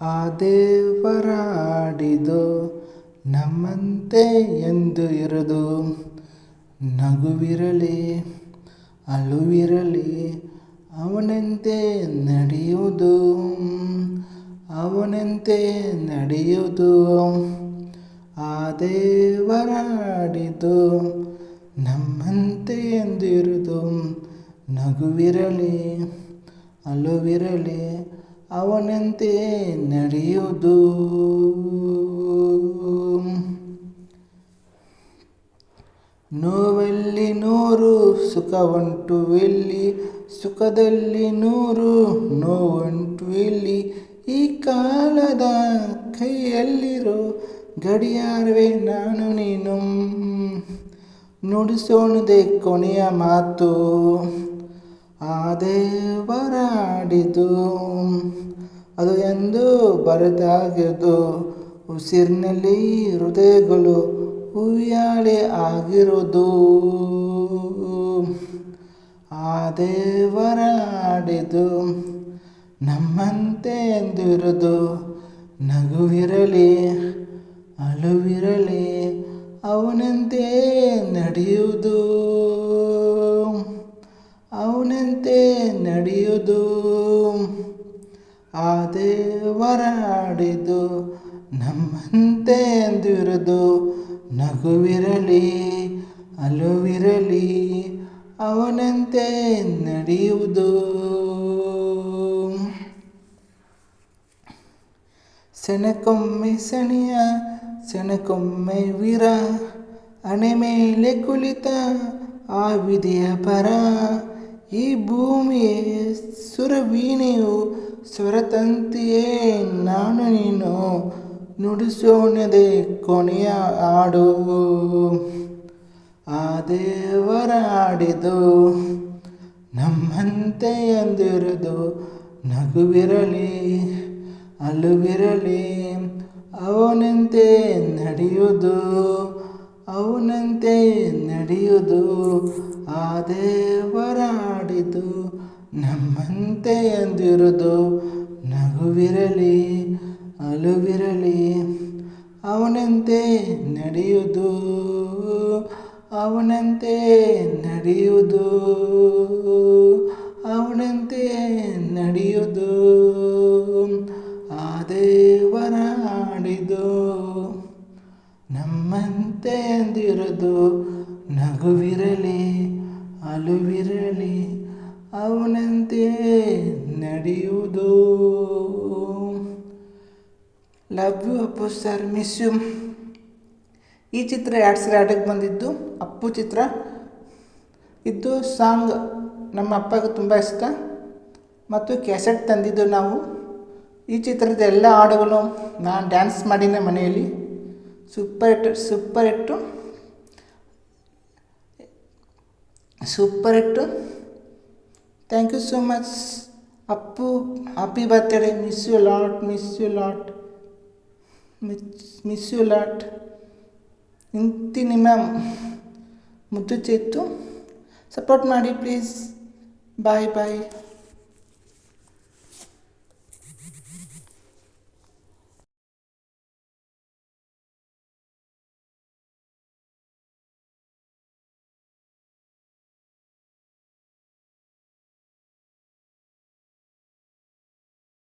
ಆ ದೇವರಾಡಿದು ನಮ್ಮಂತೆ ಎಂದು ಇರದು. ನಗುವಿರಲಿ, ಅಳುವಿರಲಿ, ಅವನಂತೆ ನಡೆಯುವುದು. ಅವನಂತೆ ನಡೆಯುವುದು. ಆ ದೇವರಾಡಿದು ನಮ್ಮಂತೆ ಎಂದಿರುವುದು ನಗುವಿರಲಿ, ಅಳುವಿರಲಿ ಅವನಂತೆ ನಡೆಯುವುದು. ನೋವಲ್ಲಿ ನೂರು, ಸುಖವಂಟು ಎಲ್ಲಿ? ಸುಖದಲ್ಲಿ ನೂರು, ನೋವುಂಟು ಎಲ್ಲಿ? ಈ ಕಾಲದ ಕೈಯಲ್ಲಿರೋ ಗಡಿಯಾರವೇ ನಾನು, ನೀನು. ನುಡಿಸೋಣದೆ ಕೊನೆಯ ಮಾತು. ಆ ದೇವರಾಡಿತು ಅದು ಎಂದು ಬರೆದಾಗಿದ್ದು, ಉಸಿರಿನಲ್ಲಿ ಹೃದಯಗಳು ಉಯ್ಯಾಲೆ ಆಗಿರೋದು ಆ ದೇವರಾಡಿದು ನಮ್ಮಂತೆ ಎಂದಿರುದು ನಗುವಿರಲಿ, ಅಳುವಿರಲಿ, ಅವನಂತೆ ನಡೆಯುವುದು ಅವನಂತೆ ನಡೆಯುವುದು ಆ ದೇವರಾಡಿದು ನಮ್ಮಂತೆ ಎಂದಿರುವುದು ನಗುವಿರಲಿ, ಅಲುವಿರಲಿ, ಅವನಂತೆ ನಡೆಯುವುದು. ಸೆಣಕೊಮ್ಮೆ ಸೆಣೆಯ, ಸೆಣಕೊಮ್ಮೆ ವೀರ ಅಣೆ ಮೇಲೆ ಕುಳಿತ ಆ ವಿಧಿಯ ಪರ ಈ ಭೂಮಿಯೇ ಸುರವೀಣೆಯು ಸ್ವರತಂತಿಯೇ ನಾನು ನೀನು ನುಡಿಸೋಣದೆ ಕೊನೆಯ ಹಾಡು. ಆ ದೇವರಾಡಿದು ನಮ್ಮಂತೆ ಎಂದಿರುವುದು ನಗುವಿರಲಿ ಅಲುವಿರಲಿ ಅವನಂತೆ ನಡೆಯುವುದು. ಅವನಂತೆ ನಡೆಯುವುದು ಆ ದೇವರಾಡಿದು. ನಮ್ಮಂತೆ ಎಂದಿರುವುದು ನಗುವಿರಲಿ ಅಲುವಿರಲಿ. ಅವನಂತೆ ನಡೆಯುವುದು ಅವನಂತೆ ನಡೆಯುವುದು ಅವನಂತೆ ನಡೆಯುವುದು ನಗುವಿರಲಿ, ಅಲುವಿರಲಿ, ಅವನಂತೆ ನಡೆಯುವುದು. Love you Appu sir miss you ಈ ಚಿತ್ರ ಎರಡು ಸಲ ಆಡಕ್ಕೆ ಬಂದಿದ್ದು ಅಪ್ಪು ಚಿತ್ರ. ಇದು ಸಾಂಗ್ ನಮ್ಮ ಅಪ್ಪಗೆ ತುಂಬ ಇಷ್ಟ. ಮತ್ತು ಕ್ಯಾಸೆಟ್ ತಂದಿದ್ದು ನಾವು. ಈ ಚಿತ್ರದ ಎಲ್ಲ ಹಾಡುಗಳು ನಾನು ಡ್ಯಾನ್ಸ್ ಮಾಡಿದ್ದೆ ಮನೆಯಲ್ಲಿ. ಸೂಪರ್ ಇಟ್ಟು super hit. super hit thank you so much Appu happy birthday miss you lot miss you lot miss miss you lot ಇಂತಿ ನಿಮ್ಮ ಮುದ್ದು ಚೇತು ಸಪೋರ್ಟ್ ಮಾಡಿ ಪ್ಲೀಸ್ ಬಾಯ್ ಬಾಯ್